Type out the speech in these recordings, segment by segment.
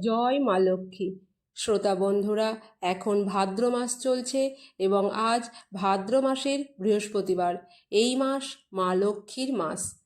জয় মা লক্ষ্মী। শ্রোতা বন্ধুরা, এখন ভাদ্র মাস চলছে এবং আজ ভাদ্র মাসের বৃহস্পতিবার। এই মাস মা লক্ষ্মীর মাস।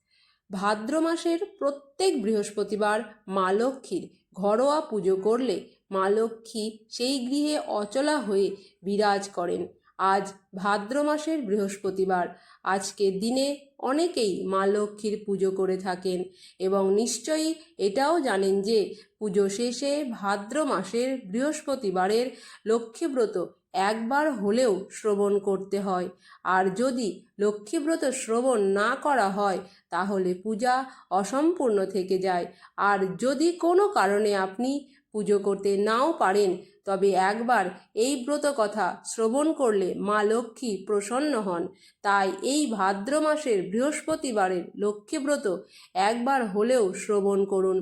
ভাদ্র মাসের প্রত্যেক বৃহস্পতিবার মা লক্ষ্মীর ঘরোয়া পুজো করলে মা লক্ষ্মী সেই গৃহে অচলা হয়ে বিরাজ করেন। আজ ভাদ্র মাসের বৃহস্পতিবার। আজকে দিনে অনেকেই মা লক্ষ্মীর পুজো করে থাকেন এবং নিশ্চয়ই এটাও জানেন যে পুজো শেষে ভাদ্র মাসের বৃহস্পতিবারের লক্ষ্মীব্রত একবার হলেও শ্রবণ করতে হয়। আর যদি লক্ষ্মীব্রত শ্রবণ না করা হয়, তাহলে পূজা অসম্পূর্ণ থেকে যায়। আর যদি কোনো কারণে আপনি পুজো করতে নাও পারেন, তবে একবার এই ব্রত কথা শ্রবণ করলে মা লক্ষ্মী প্রসন্ন হন। তাই এই ভাদ্র মাসের বৃহস্পতিবারের লক্ষ্মীব্রত একবার হলেও শ্রবণ করুন।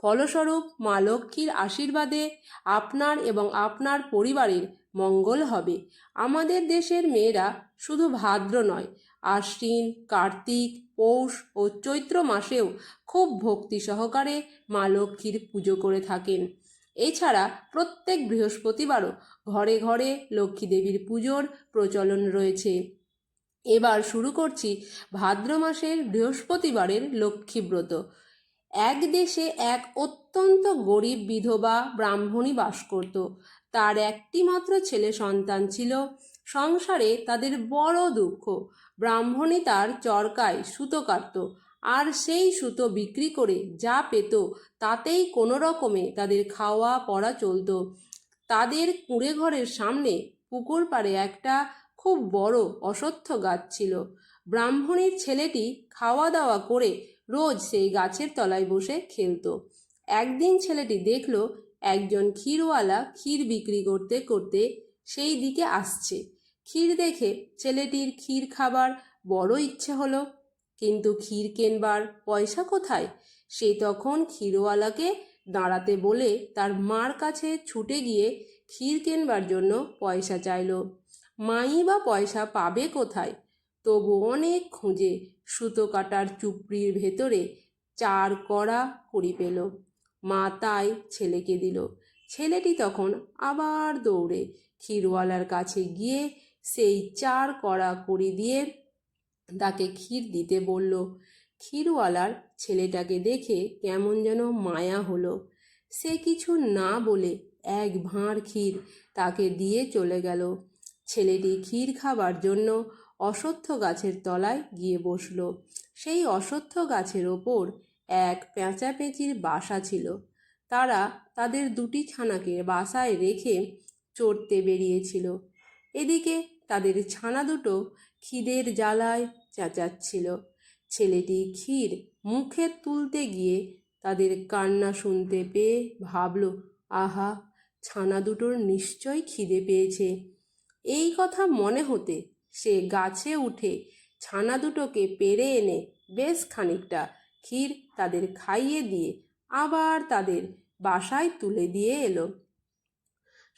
ফলস্বরূপ মা লক্ষ্মীর আশীর্বাদে আপনার এবং আপনার পরিবারের মঙ্গল হবে। আমাদের দেশের মেয়েরা শুধু ভাদ্র নয়, আশ্বিন, কার্তিক, পৌষ ও চৈত্র মাসেও খুব ভক্তি সহকারে মা লক্ষ্মীর পুজো করে থাকেন। এছাড়া প্রত্যেক বৃহস্পতিবারও ঘরে ঘরে লক্ষ্মী দেবীর পুজোর প্রচলন রয়েছে। এবার শুরু করছি ভাদ্র মাসের বৃহস্পতিবারের লক্ষ্মীব্রত এক দেশে এক অত্যন্ত গরিব বিধবা ব্রাহ্মণী বাস করত। তার একটি মাত্র ছেলে সন্তান ছিল। সংসারে তাদের বড় দুঃখ। ব্রাহ্মণী তার চরকায় সুতো কাটত। আর সেই সুতো বিক্রি করে যা পেত, তাতেই কোনো রকমে তাদের খাওয়া পড়া চলতো। তাদের কুঁড়ে ঘরের সামনে পুকুর পাড়ে একটা খুব বড় অশ্বত্থ গাছ ছিল। ব্রাহ্মণীর ছেলেটি খাওয়া দাওয়া করে রোজ সেই গাছের তলায় বসে খেলতো। একদিন ছেলেটি দেখল একজন ক্ষীরওয়ালা ক্ষীর বিক্রি করতে করতে সেই দিকে আসছে। ক্ষীর দেখে ছেলেটির ক্ষীর খাবার বড় ইচ্ছে হলো। কিন্তু ক্ষীর কেনবার পয়সা কোথায়? সে তখন ক্ষীরওয়ালাকে দাঁড়াতে বলে তার মার কাছে ছুটে গিয়ে ক্ষীর কেনবার জন্য পয়সা চাইল। মাই বা পয়সা পাবে কোথায়? তবু অনেক খুঁজে সুতো কাটার চুপড়ির ভেতরে চার কড়া করি পেল। মা তাই ছেলেকে দিল। ছেলেটি তখন আবার দৌড়ে ক্ষীরওয়ালার কাছে গিয়ে সেই চার কড়া করি দিয়ে তাকে ক্ষীর দিতে বলল, ক্ষীরওয়ালার ছেলেটাকে দেখে কেমন যেন মায়া হলো। সে কিছু না বলে এক ভাঁড় ক্ষীর তাকে দিয়ে চলে গেল। ছেলেটি ক্ষীর খাবার জন্য অশ্বত্থ গাছের তলায় গিয়ে বসল। সেই অশ্বত্থ গাছের ওপর এক পেঁচা পেঁচির বাসা ছিল। তারা তাদের দুটি ছানাকে বাসায় রেখে চড়তে বেরিয়েছিল। এদিকে তাদের ছানা দুটো খিদের জ্বালায় চেঁচাচ্ছিল। ছেলেটি ক্ষীর মুখে তুলতে গিয়ে তাদের কান্না শুনতে পেয়ে ভাবল, আহা, ছানা দুটোর নিশ্চয় খিদে পেয়েছে। এই কথা মনে হতে সে গাছে উঠে ছানা দুটোকে পেরে এনে বেশ খানিকটা ক্ষীর তাদের খাইয়ে দিয়ে আবার তাদের বাসায় তুলে দিয়ে এলো।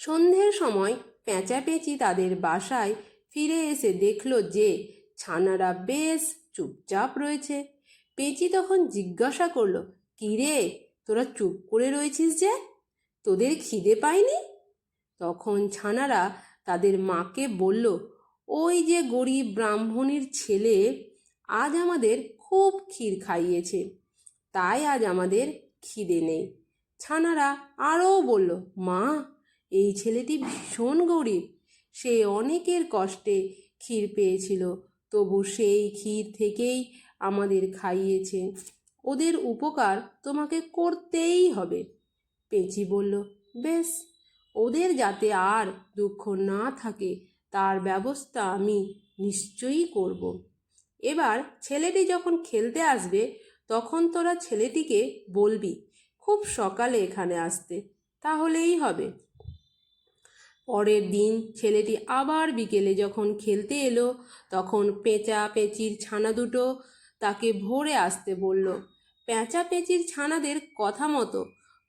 সন্ধ্যের সময় পেঁচাপেঁচি তাদের বাসায় ফিরে এসে দেখল যে ছানারা বেশ চুপচাপ রয়েছে। পেঁচি তখন জিজ্ঞাসা করল, কিরে, তোরা চুপ করে রয়েছিস যে? তোদের খিদে পায়নি? তখন ছানারা তাদের মাকে বলল, ওই যে গরিব ব্রাহ্মণীর ছেলে আজ আমাদের খুব ক্ষীর খাইয়েছে, তাই আজ আমাদের খিদে নেই। ছানারা আরও বলল, মা এই ছেলেটি ভীষণ গরিব। সে অনেকের কষ্টে ক্ষীর পেয়েছিল, তবু সেই ক্ষীর থেকেই আমাদের খাইয়েছে। ওদের উপকার তোমাকে করতেই হবে। পেঁচি বলল, বেশ, ওদের যাতে আর দুঃখ না থাকে, তার ব্যবস্থা আমি নিশ্চয়ই করব। এবার ছেলেটি যখন খেলতে আসবে, তখন তোরা ছেলেটিকে বলবি, খুব সকালে এখানে আসতে, তাহলেই হবে। পরের দিন ছেলেটি আবার বিকেলে যখন খেলতে এলো, তখন পেঁচা পেঁচির ছানা দুটো তাকে ভোরে আসতে বলল পেঁচা পেঁচির ছানাদের কথা মতো।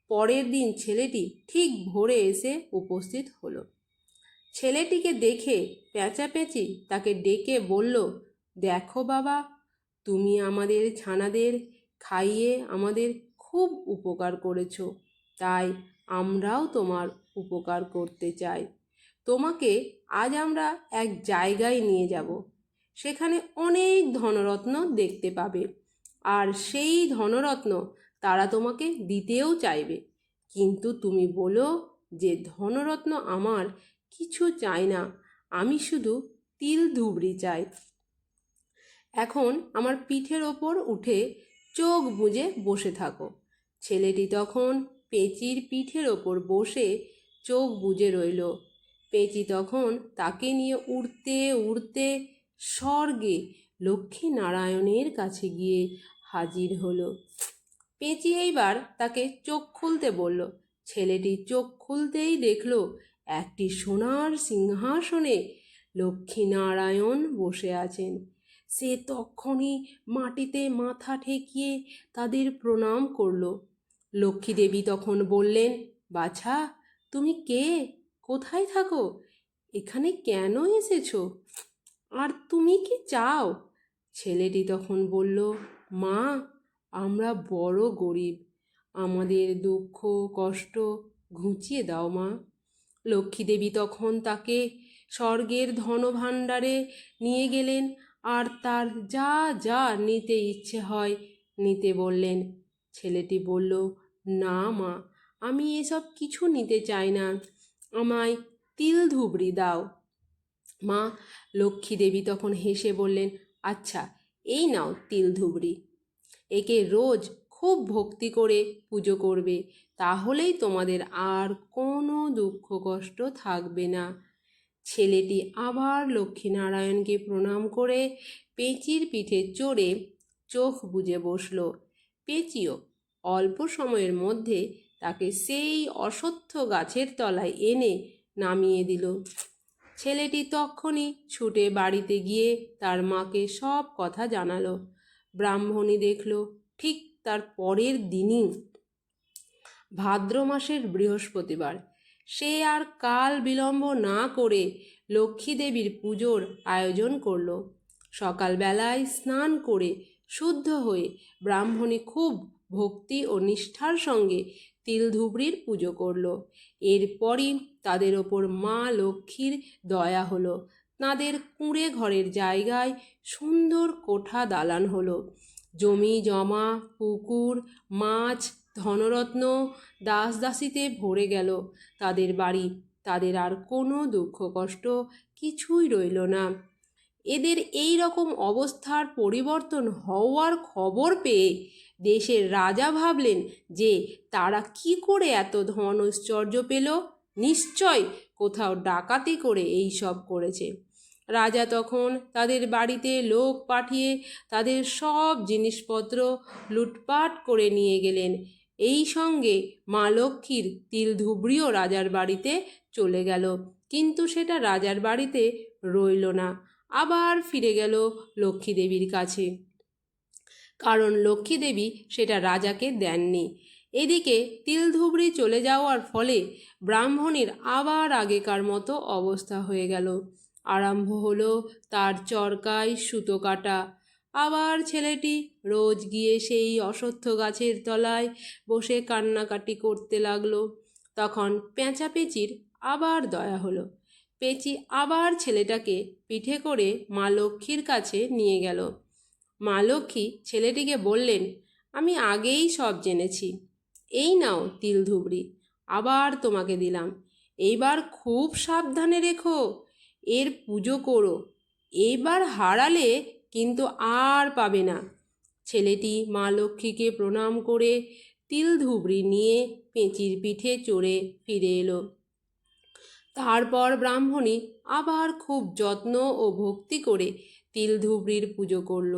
পরের দিন ছেলেটি ঠিক ভোরে এসে উপস্থিত হলো। ছেলেটিকে দেখে পেঁচা পেঁচি তাকে ডেকে বলল, দেখো বাবা, তুমি আমাদের ছানাদের খাইয়ে আমাদের খুব উপকার করেছ। তাই আমরাও তোমার উপকার করতে চাই। তোমাকে আজ আমরা এক জায়গায় নিয়ে যাব। সেখানে অনেক ধনরত্ন দেখতে পাবে। আর সেই ধনরত্ন তারা তোমাকে দিতেও চাইবে। কিন্তু তুমি বলো যে, ধনরত্ন আমার কিছু চাই না। আমি শুধু তিল ধুবড়ি চাই। এখন আমার পিঠের ওপর উঠে চোখ বুজে বসে থাকো। ছেলেটি তখন পেঁচির পিঠের ওপর বসে চোখ বুজে রইল। পেঁচি তখন তাকে নিয়ে উড়তে উড়তে স্বর্গে লক্ষ্মী নারায়ণের কাছে গিয়ে হাজির হলো। পেঁচি এইবার তাকে চোখ খুলতে বলল। ছেলেটি চোখ খুলতেই দেখল, একটি সোনার সিংহাসনে লক্ষ্মীনারায়ণ বসে আছেন। সে তখনই মাটিতে মাথা ঠেকিয়ে তাদের প্রণাম করল। লক্ষ্মী দেবী তখন বললেন, বাছা তুমি কে? কোথায় থাকো? এখানে কেন এসেছ? আর তুমি কি চাও? ছেলেটি তখন বলল, মা, আমরা বড় গরিব। আমাদের দুঃখ, কষ্ট ঘুচিয়ে দাও, মা। লক্ষ্মী দেবী তখন তাকে স্বর্গের ধনভাণ্ডারে নিয়ে গেলেন আর তার যা যা নিতে ইচ্ছে হয় নিতে বললেন। ছেলেটি বলল, না, মা আমি এসব কিছু নিতে চাই না। আমায় তিল ধুবড়ি দাও। মা লক্ষ্মী দেবী তখন হেসে বললেন আচ্ছা এই নাও তিল ধুবড়ি। একে রোজ খুব ভক্তি করে পুজো করবে, তাহলেই তোমাদের আর কোনো দুঃখ কষ্ট থাকবে না। ছেলেটি আবার লক্ষ্মীনারায়ণকে প্রণাম করে পেঁচির পিঠে চড়ে চোখ বুজে বসল। পেঁচিও অল্প সময়ের মধ্যে তাকে সেই অসত্য গাছের তলায় এনে নামিয়ে দিল। ছেলেটি তক্ষণই ছুটে বাড়িতে গিয়ে তার মাকে সব কথা জানালো। ব্রাহ্মণী দেখল, ঠিক তার পরের দিনই। ভাদ্র মাসের বৃহস্পতিবার। সে আর কাল বিলম্ব না করে লক্ষ্মী দেবীর পুজোর আয়োজন করল। সকালবেলায় স্নান করে শুদ্ধ হয়ে ব্রাহ্মণী খুব ভক্তি ও নিষ্ঠার সঙ্গে তিলধুবড়ির পুজো করল। এরপরই তাদের ওপর মা লক্ষ্মীর দয়া হলো। তাঁদের কুঁড়ে ঘরের জায়গায় সুন্দর কোঠা দালান হলো। জমি জমা, পুকুর, মাছ, ধনরত্ন দাস দাসীতে ভরে গেল। তাদের বাড়ি, তাদের আর কোনো দুঃখ কষ্ট কিছুই রইল না। এদের এই রকম অবস্থার পরিবর্তন হওয়ার খবর পেয়ে দেশের রাজা ভাবলেন যে তারা কি করে এত ধন ঐশ্বর্য পেল? নিশ্চয় কোথাও ডাকাতি করে এই সব করেছে। রাজা তখন তাদের বাড়িতে লোক পাঠিয়ে তাদের সব জিনিসপত্র লুটপাট করে নিয়ে গেলেন। এই সঙ্গে মা লক্ষ্মীর তিল ধুবড়িও রাজার বাড়িতে চলে গেল। কিন্তু সেটা রাজার বাড়িতে রইল না। আবার ফিরে গেল লক্ষ্মী দেবীর কাছে। কারণ লক্ষ্মী দেবী সেটা রাজাকে দেননি। এদিকে তিলধুবড়ি চলে যাওয়ার ফলে ব্রাহ্মণীর আবার আগেকার মতো অবস্থা হয়ে গেল। আরম্ভ হলো তার চরকায় সুতো কাটা। আবার ছেলেটি রোজ গিয়ে সেই অসত্য গাছের তলায় বসে কান্নাকাটি করতে লাগল। তখন পেঁচা পেঁচির আবার দয়া হলো। পেঁচি আবার ছেলেটাকে পিঠে করে মা লক্ষ্মীর কাছে নিয়ে গেল। মা লক্ষ্মী ছেলেটিকে বললেন, আমি আগেই সব জেনেছি। এই নাও তিল ধুবড়ি, আবার তোমাকে দিলাম। এইবার খুব সাবধানে রেখো। এর পুজো করো। এইবার হারালে কিন্তু আর পাবে না। ছেলেটি মা লক্ষ্মীকে প্রণাম করে তিল ধুবড়ি নিয়ে পেঁচির পিঠে চড়ে ফিরে এলো। তারপর ব্রাহ্মণী আবার খুব যত্ন ও ভক্তি করে তিল ধুবড়ির পুজো করল।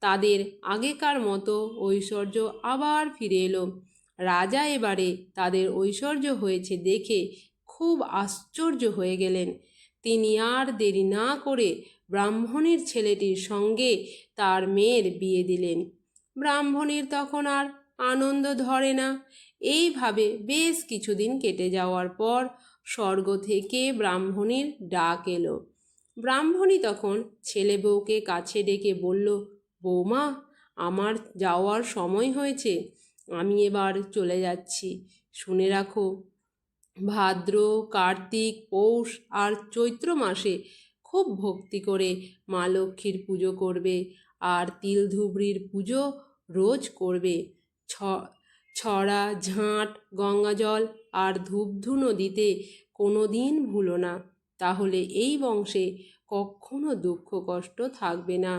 তাদের আগেকার মতো ঐশ্বর্য আবার ফিরে এলো। রাজা এবারে তাদের ঐশ্বর্য হয়েছে দেখে খুব আশ্চর্য হয়ে গেলেন। তিনি আর দেরি না করে ব্রাহ্মণের ছেলেটির সঙ্গে তার মেয়ের বিয়ে দিলেন। ব্রাহ্মণীর তখন আর আনন্দ ধরে না। এইভাবে বেশ কিছুদিন কেটে যাওয়ার পর স্বর্গ থেকে ব্রাহ্মণীর ডাক এলো। ব্রাহ্মণী তখন ছেলে বউকে কাছে ডেকে বলল বৌমা, আমার যাওয়ার সময় হয়েছে, আমি এবার চলে যাচ্ছি। শুনে রাখো, ভাদ্র, কার্তিক, পৌষ আর চৈত্র মাসে খুব ভক্তি করে মা লক্ষ্মীর পুজো করবে আর তিল ধুবড়ির পুজো রোজ করবে। ছ, ছড়া, ঝাঁট গঙ্গাজল আর ধূপধুনো দিতে কোনো দিন ভুলো না, তাহলে এই বংশে কখনো দুঃখ কষ্ট থাকবে না।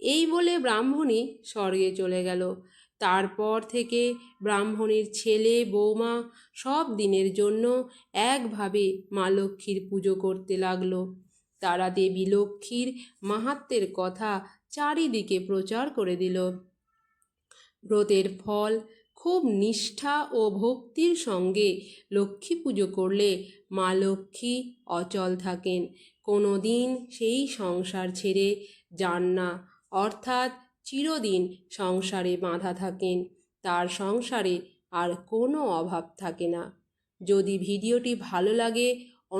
এই বলে ব্রাহ্মণী স্বর্গে চলে গেল। তারপর থেকে ব্রাহ্মণীর ছেলে, বৌমা সব দিনের জন্য একভাবে মা লক্ষ্মীর পুজো করতে লাগল। তারা দেবী লক্ষ্মীর মাহাত্মের কথা চারিদিকে প্রচার করে দিল। ব্রতের ফল, খুব নিষ্ঠা ও ভক্তির সঙ্গে লক্ষ্মী পুজো করলে মা লক্ষ্মী অচল থাকেন। কোনো দিন সেই সংসার ছেড়ে যান না। অর্থাৎ চিরদিন সংসারে বাঁধা থাকেন। তার সংসারে আর কোনো অভাব থাকে না। যদি ভিডিওটি ভালো লাগে